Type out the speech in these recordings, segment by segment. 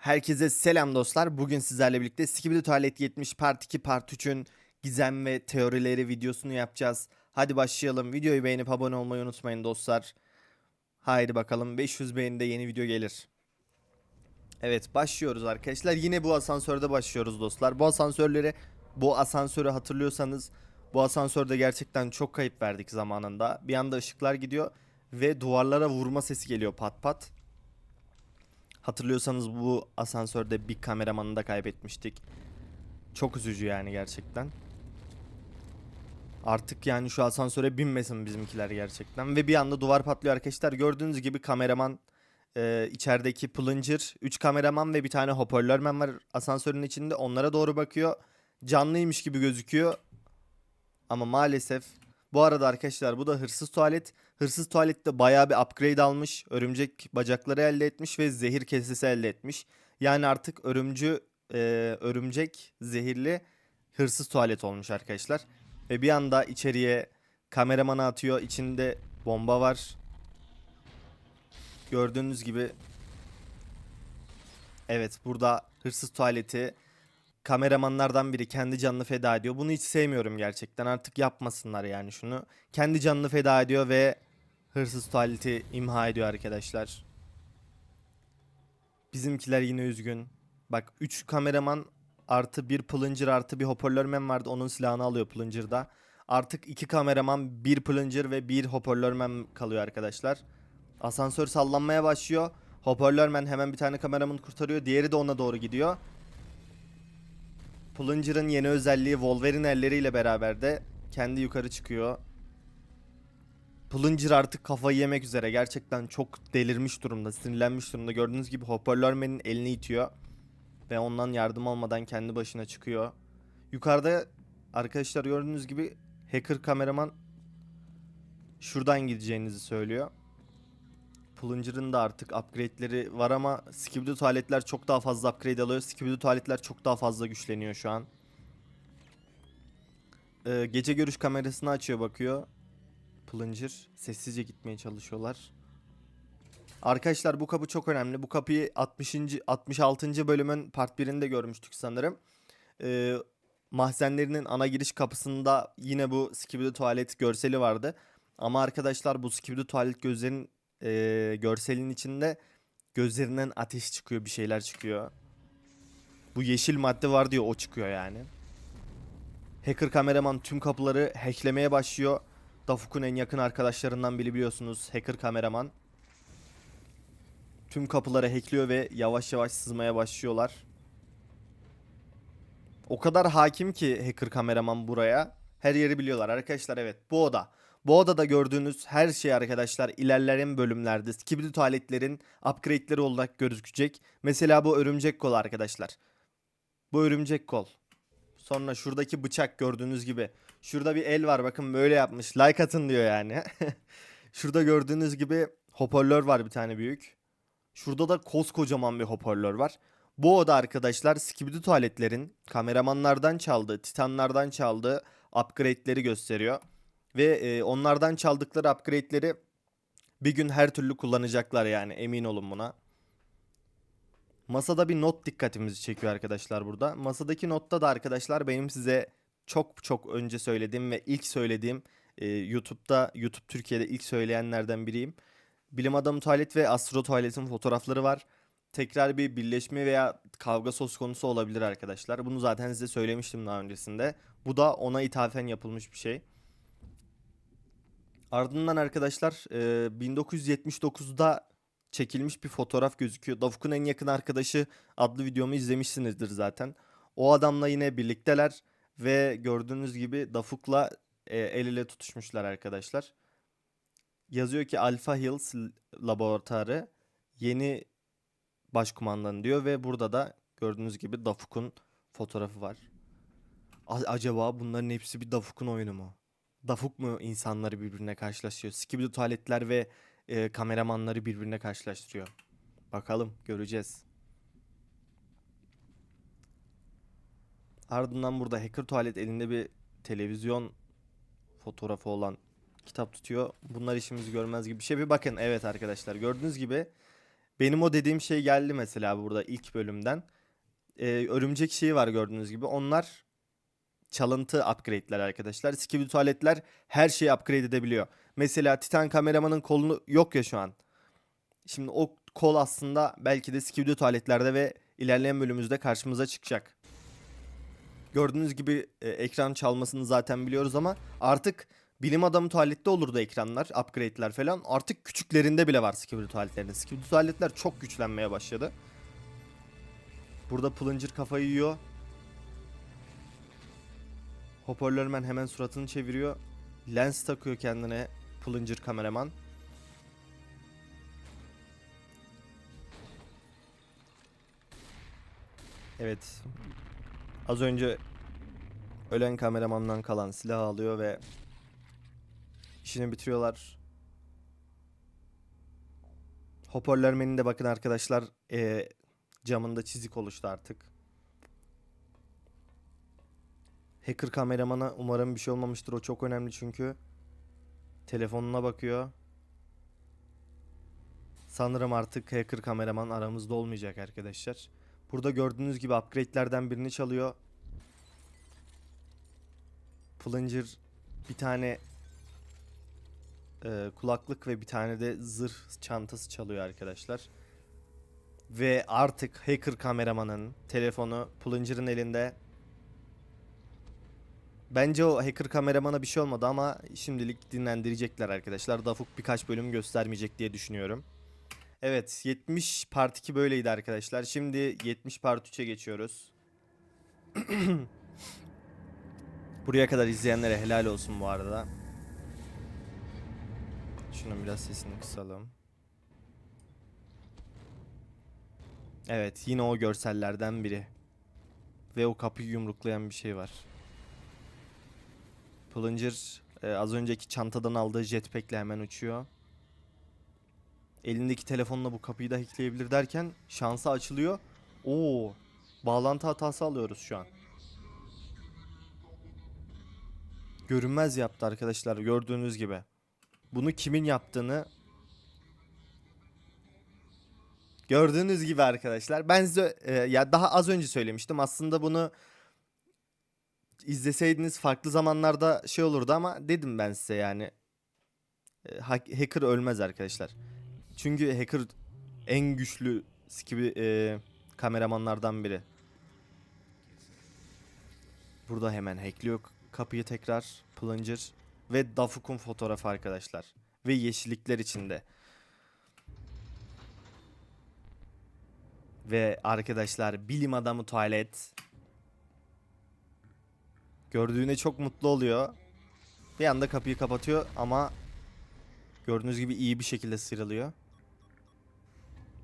Herkese selam dostlar. Bugün sizlerle birlikte Skibidi Tuvalet 70 Part 2 Part 3'ün gizem ve teorileri videosunu yapacağız. Hadi başlayalım. Videoyu beğenip abone olmayı unutmayın dostlar. Haydi bakalım 500 beğenide yeni video gelir. Evet başlıyoruz arkadaşlar. Yine bu asansörde başlıyoruz dostlar. Bu asansörleri bu asansörü hatırlıyorsanız bu asansörde gerçekten çok kayıp verdik zamanında. Bir anda ışıklar gidiyor ve duvarlara vurma sesi geliyor pat pat. Hatırlıyorsanız bu asansörde bir kameramanı da kaybetmiştik. Çok üzücü yani gerçekten. Artık yani şu asansöre binmesin bizimkiler gerçekten. Ve bir anda duvar patlıyor arkadaşlar. Gördüğünüz gibi kameraman e, içerideki plunger, 3 kameraman ve bir tane hoparlörmen var asansörün içinde. Onlara doğru bakıyor. Canlıymış gibi gözüküyor. Ama maalesef bu arada arkadaşlar bu da hırsız tuvalet. Hırsız tuvalette bayağı bir upgrade almış. Örümcek bacakları elde etmiş ve zehir kesesi elde etmiş. Yani artık örümcü e, örümcek zehirli hırsız tuvalet olmuş arkadaşlar. Ve bir anda içeriye kameramanı atıyor. İçinde bomba var. Gördüğünüz gibi Evet burada hırsız tuvaleti kameramanlardan biri kendi canını feda ediyor. Bunu hiç sevmiyorum gerçekten. Artık yapmasınlar yani şunu. Kendi canını feda ediyor ve hırsız tuvaleti imha ediyor arkadaşlar. Bizimkiler yine üzgün. Bak 3 kameraman artı bir plunger artı bir hoparlörmen vardı. Onun silahını alıyor plunger'da. Artık iki kameraman, bir plunger ve bir hoparlörmen kalıyor arkadaşlar. Asansör sallanmaya başlıyor. Hoparlörmen hemen bir tane kameramanı kurtarıyor. Diğeri de ona doğru gidiyor. Plunger'ın yeni özelliği Wolverine elleriyle beraber de kendi yukarı çıkıyor. Plunger artık kafayı yemek üzere. Gerçekten çok delirmiş durumda, sinirlenmiş durumda. Gördüğünüz gibi hoparlörmenin elini itiyor. Ve ondan yardım almadan kendi başına çıkıyor. Yukarıda arkadaşlar gördüğünüz gibi hacker kameraman şuradan gideceğinizi söylüyor. Plunger'ın da artık upgrade'leri var ama Skibidi tuvaletler çok daha fazla upgrade alıyor. Skibidi tuvaletler çok daha fazla güçleniyor şu an. Ee, gece görüş kamerasını açıyor bakıyor. Plunger sessizce gitmeye çalışıyorlar. Arkadaşlar bu kapı çok önemli. Bu kapıyı 60. 66. bölümün part 1'inde görmüştük sanırım. Ee, mahzenlerinin ana giriş kapısında yine bu Skibidi tuvalet görseli vardı. Ama arkadaşlar bu Skibidi tuvalet gözlerin e, görselin içinde gözlerinden ateş çıkıyor bir şeyler çıkıyor. Bu yeşil madde var diyor o çıkıyor yani. Hacker kameraman tüm kapıları hacklemeye başlıyor. Dafuk'un en yakın arkadaşlarından biri biliyorsunuz hacker kameraman. Tüm kapıları hackliyor ve yavaş yavaş sızmaya başlıyorlar. O kadar hakim ki hacker kameraman buraya. Her yeri biliyorlar arkadaşlar evet bu oda. Bu odada gördüğünüz her şey arkadaşlar ilerleyen bölümlerde Skibidi tuvaletlerin upgrade'leri olarak gözükecek. Mesela bu örümcek kol arkadaşlar. Bu örümcek kol. Sonra şuradaki bıçak gördüğünüz gibi. Şurada bir el var bakın böyle yapmış. Like atın diyor yani. Şurada gördüğünüz gibi hoparlör var bir tane büyük. Şurada da koskocaman bir hoparlör var. Bu oda arkadaşlar Skibidi tuvaletlerin kameramanlardan çaldığı, titanlardan çaldığı upgrade'leri gösteriyor. Ve e, onlardan çaldıkları upgrade'leri bir gün her türlü kullanacaklar yani emin olun buna. Masada bir not dikkatimizi çekiyor arkadaşlar burada. Masadaki notta da arkadaşlar benim size çok çok önce söylediğim ve ilk söylediğim e, YouTube'da YouTube Türkiye'de ilk söyleyenlerden biriyim. Bilim Adamı Tuvalet ve Astro Tuvalet'in fotoğrafları var. Tekrar bir birleşme veya kavga söz konusu olabilir arkadaşlar. Bunu zaten size söylemiştim daha öncesinde. Bu da ona ithafen yapılmış bir şey. Ardından arkadaşlar e, 1979'da çekilmiş bir fotoğraf gözüküyor. Davuk'un en yakın arkadaşı adlı videomu izlemişsinizdir zaten. O adamla yine birlikteler ve gördüğünüz gibi Dafuk'la e, el ele tutuşmuşlar arkadaşlar. Yazıyor ki Alpha Hills laboratuvarı yeni başkumandan diyor ve burada da gördüğünüz gibi Dafuk'un fotoğrafı var. A- acaba bunların hepsi bir Dafuk'un oyunu mu? Dafuk mu insanları birbirine karşılaştırıyor? Skibidi tuvaletler ve e, kameramanları birbirine karşılaştırıyor. Bakalım göreceğiz. Ardından burada hacker tuvalet elinde bir televizyon fotoğrafı olan kitap tutuyor. Bunlar işimizi görmez gibi bir şey. Bir bakın evet arkadaşlar gördüğünüz gibi Benim o dediğim şey geldi mesela burada ilk bölümden. Ee, örümcek şeyi var gördüğünüz gibi. Onlar çalıntı upgrade'ler arkadaşlar. Skibidi tuvaletler her şeyi upgrade edebiliyor. Mesela Titan kameramanın kolunu yok ya şu an. Şimdi o kol aslında belki de Skibidi tuvaletlerde ve ilerleyen bölümümüzde karşımıza çıkacak. Gördüğünüz gibi e, ekran çalmasını zaten biliyoruz ama artık bilim adamı tuvalette olurdu ekranlar, upgrade'ler falan. Artık küçüklerinde bile var Skibidi tuvaletlerinde. Skibidi tuvaletler çok güçlenmeye başladı. Burada Plunger kafayı yiyor. Hoparlörmen hemen suratını çeviriyor. Lens takıyor kendine Plunger kameraman. Evet. Az önce ölen kameramandan kalan silah alıyor ve işini bitiriyorlar. Hoparlörmenin de bakın arkadaşlar eee, camında çizik oluştu artık. Hacker kameramana umarım bir şey olmamıştır. O çok önemli çünkü. Telefonuna bakıyor. Sanırım artık hacker kameraman aramızda olmayacak arkadaşlar. Burada gördüğünüz gibi upgrade'lerden birini çalıyor. Plunger bir tane e, kulaklık ve bir tane de zırh çantası çalıyor arkadaşlar. Ve artık hacker kameramanın telefonu Plunger'ın elinde. Bence o hacker kameramana bir şey olmadı ama şimdilik dinlendirecekler arkadaşlar. Dafuk birkaç bölüm göstermeyecek diye düşünüyorum. Evet 70 part 2 böyleydi arkadaşlar. Şimdi 70 part 3'e geçiyoruz. Buraya kadar izleyenlere helal olsun bu arada. Şunun biraz sesini kısalım. Evet yine o görsellerden biri. Ve o kapıyı yumruklayan bir şey var. Plunger e, az önceki çantadan aldığı jetpack'le hemen uçuyor. Elindeki telefonla bu kapıyı da hackleyebilir derken şansı açılıyor. Oo, bağlantı hatası alıyoruz şu an. Görünmez yaptı arkadaşlar gördüğünüz gibi. Bunu kimin yaptığını gördüğünüz gibi arkadaşlar. Ben size e, ya daha az önce söylemiştim. Aslında bunu izleseydiniz farklı zamanlarda şey olurdu ama dedim ben size yani. E, hack- hacker ölmez arkadaşlar. Çünkü hacker en güçlü gibi e, kameramanlardan biri. Burada hemen hackliyor kapıyı tekrar Plunger ve Dafuk'un fotoğrafı arkadaşlar. Ve yeşillikler içinde. Ve arkadaşlar bilim adamı tuvalet. Gördüğüne çok mutlu oluyor. Bir anda kapıyı kapatıyor ama gördüğünüz gibi iyi bir şekilde sıyrılıyor.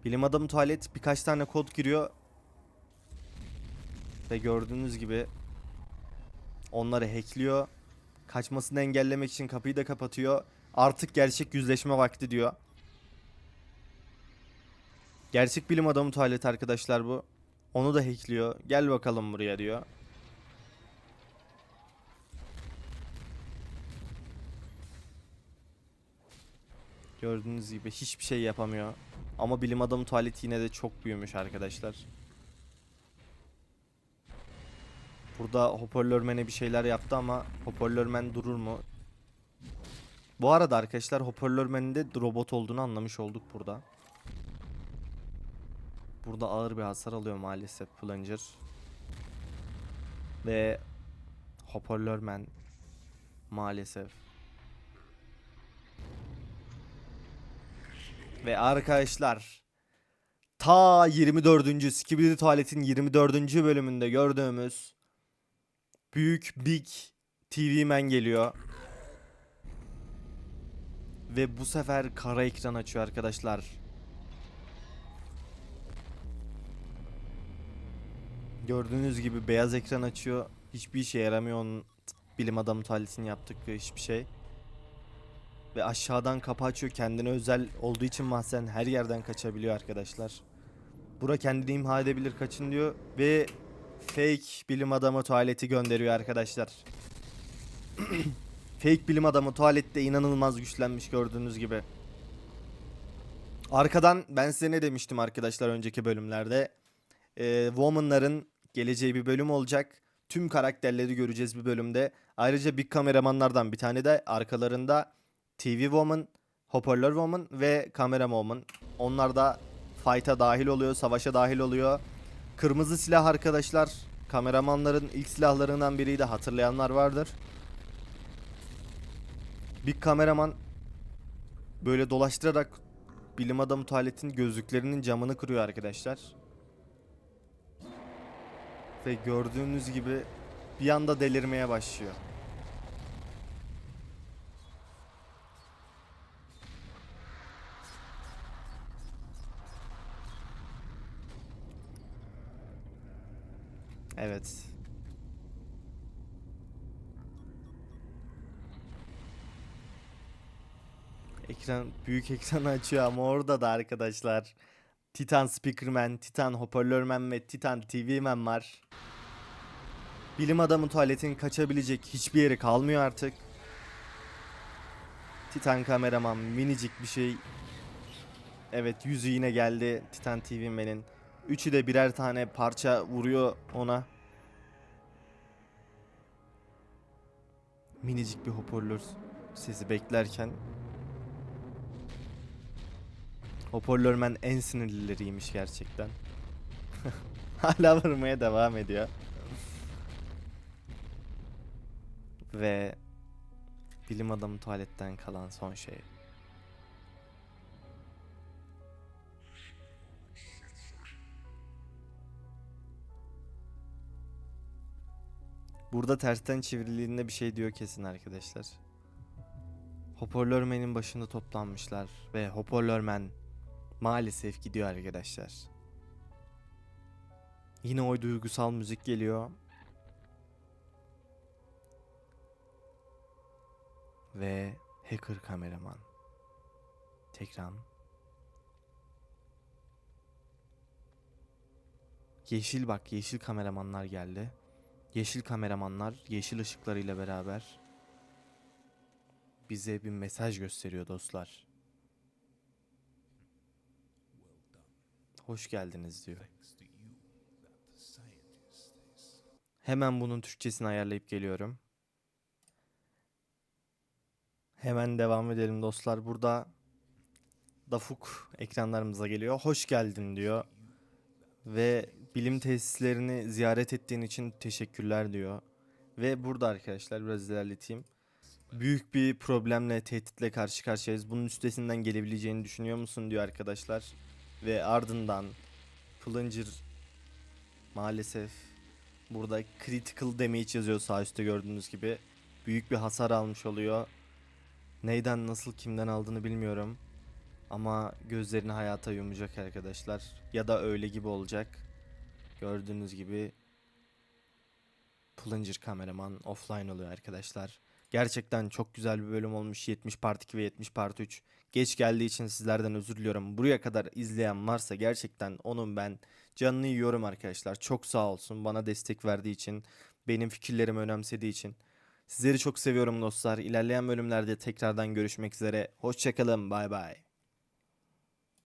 Bilim adamı tuvalet birkaç tane kod giriyor. Ve gördüğünüz gibi onları hackliyor. Kaçmasını engellemek için kapıyı da kapatıyor. Artık gerçek yüzleşme vakti diyor. Gerçek bilim adamı tuvalet arkadaşlar bu. Onu da hackliyor. Gel bakalım buraya diyor. Gördüğünüz gibi hiçbir şey yapamıyor. Ama bilim adamı tuvaleti yine de çok büyümüş arkadaşlar. Burada hoparlörmene bir şeyler yaptı ama hoparlörmen durur mu? Bu arada arkadaşlar hoparlörmenin de robot olduğunu anlamış olduk burada. Burada ağır bir hasar alıyor maalesef Plunger. Ve hoparlörmen maalesef Ve arkadaşlar ta 24. Skibidi Tuvalet'in 24. bölümünde gördüğümüz büyük Big TV Man geliyor. Ve bu sefer kara ekran açıyor arkadaşlar. Gördüğünüz gibi beyaz ekran açıyor. Hiçbir işe yaramıyor onun bilim adamı tuvaletinin yaptıkları hiçbir şey. Ve aşağıdan kapı açıyor. Kendine özel olduğu için mahzen her yerden kaçabiliyor arkadaşlar. Bura kendini imha edebilir kaçın diyor. Ve fake bilim adamı tuvaleti gönderiyor arkadaşlar. fake bilim adamı tuvalette inanılmaz güçlenmiş gördüğünüz gibi. Arkadan ben size ne demiştim arkadaşlar önceki bölümlerde. Ee, Woman'ların geleceği bir bölüm olacak. Tüm karakterleri göreceğiz bir bölümde. Ayrıca Big kameramanlardan bir tane de arkalarında TV Woman, Hoparlör Woman ve Kamera Woman. Onlar da fight'a dahil oluyor, savaşa dahil oluyor. Kırmızı silah arkadaşlar kameramanların ilk silahlarından biriydi hatırlayanlar vardır. Bir kameraman böyle dolaştırarak bilim adamı tuvaletin gözlüklerinin camını kırıyor arkadaşlar. Ve gördüğünüz gibi bir anda delirmeye başlıyor. Evet. Ekran büyük ekranı açıyor ama orada da arkadaşlar Titan Speakerman, Titan Hoparlörman ve Titan TV'man var. Bilim adamı tuvaletin kaçabilecek hiçbir yeri kalmıyor artık. Titan kameraman minicik bir şey. Evet yüzü yine geldi Titan TV'menin. Üçü de birer tane parça vuruyor ona. Minicik bir hoparlör sesi beklerken Hoparlörmen en sinirlileriymiş gerçekten. Hala vurmaya devam ediyor. Ve bilim adamı tuvaletten kalan son şey. Burada tersten çevrildiğinde bir şey diyor kesin arkadaşlar. Hoparlörmen'in başında toplanmışlar ve hoparlörmen maalesef gidiyor arkadaşlar. Yine o duygusal müzik geliyor. Ve hacker kameraman. Tekrar. Yeşil bak yeşil kameramanlar geldi. Yeşil kameramanlar yeşil ışıklarıyla beraber bize bir mesaj gösteriyor dostlar. Hoş geldiniz diyor. Hemen bunun Türkçesini ayarlayıp geliyorum. Hemen devam edelim dostlar. Burada Dafuk ekranlarımıza geliyor. Hoş geldin diyor. Ve bilim tesislerini ziyaret ettiğin için teşekkürler diyor. Ve burada arkadaşlar biraz ilerleteyim. Büyük bir problemle, tehditle karşı karşıyayız. Bunun üstesinden gelebileceğini düşünüyor musun diyor arkadaşlar. Ve ardından Plunger maalesef burada critical damage yazıyor sağ üstte gördüğünüz gibi. Büyük bir hasar almış oluyor. Neyden nasıl kimden aldığını bilmiyorum. Ama gözlerini hayata yumacak arkadaşlar. Ya da öyle gibi olacak. Gördüğünüz gibi Plunger kameraman offline oluyor arkadaşlar. Gerçekten çok güzel bir bölüm olmuş 70 part 2 ve 70 part 3. Geç geldiği için sizlerden özür diliyorum. Buraya kadar izleyen varsa gerçekten onun ben canını yiyorum arkadaşlar. Çok sağ olsun bana destek verdiği için, benim fikirlerimi önemsediği için. Sizleri çok seviyorum dostlar. İlerleyen bölümlerde tekrardan görüşmek üzere. Hoşçakalın. Bay bay.